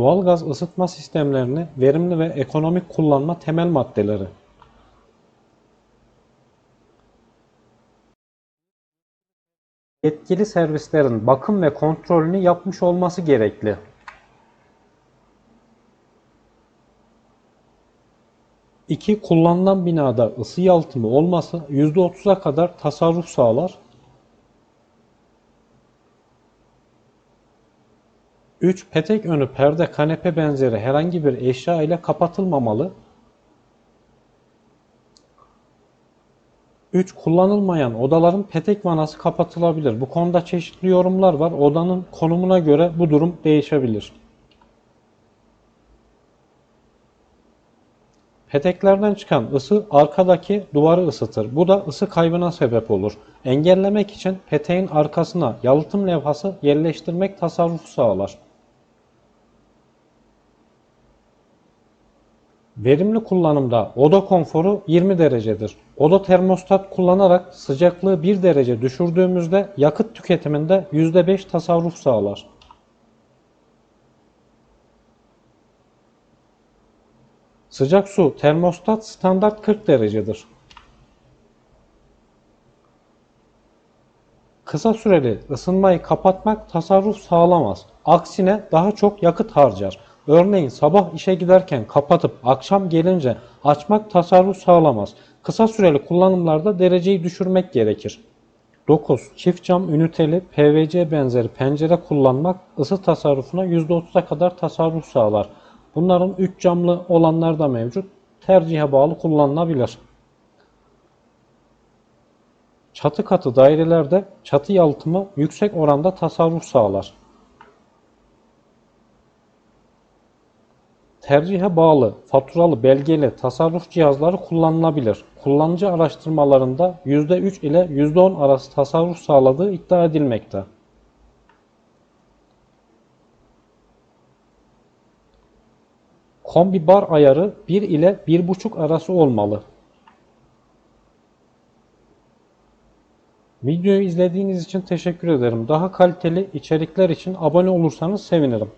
Doğalgaz ısıtma sistemlerini verimli ve ekonomik kullanma temel maddeleri. Yetkili servislerin bakım ve kontrolünü yapmış olması gerekli. İki Kullanılan binada ısı yalıtımı olması %30'a kadar tasarruf sağlar. 3. Petek önü perde, kanepe benzeri herhangi bir eşya ile kapatılmamalı. 3. Kullanılmayan odaların petek vanası kapatılabilir. Bu konuda çeşitli yorumlar var. Odanın konumuna göre bu durum değişebilir. Peteklerden çıkan ısı arkadaki duvarı ısıtır. Bu da ısı kaybına sebep olur. Engellemek için peteğin arkasına yalıtım levhası yerleştirmek tasarruf sağlar. Verimli kullanımda oda konforu 20 derecedir. Oda termostat kullanarak sıcaklığı 1 derece düşürdüğümüzde yakıt tüketiminde %5 tasarruf sağlar. Sıcak su termostat standart 40 derecedir. Kısa süreli ısınmayı kapatmak tasarruf sağlamaz. Aksine daha çok yakıt harcar. Örneğin sabah işe giderken kapatıp akşam gelince açmak tasarruf sağlamaz. Kısa süreli kullanımlarda dereceyi düşürmek gerekir. 9. Çift cam üniteli PVC benzeri pencere kullanmak ısı tasarrufuna %30'a kadar tasarruf sağlar. Bunların 3 camlı olanlar da mevcut. Tercihe bağlı kullanılabilir. Çatı katı dairelerde çatı yalıtımı yüksek oranda tasarruf sağlar. Tercihe bağlı faturalı belgeli tasarruf cihazları kullanılabilir. Kullanıcı araştırmalarında %3 ile %10 arası tasarruf sağladığı iddia edilmekte. Kombi bar ayarı 1 ile 1.5 arası olmalı. Videoyu izlediğiniz için teşekkür ederim. Daha kaliteli içerikler için abone olursanız sevinirim.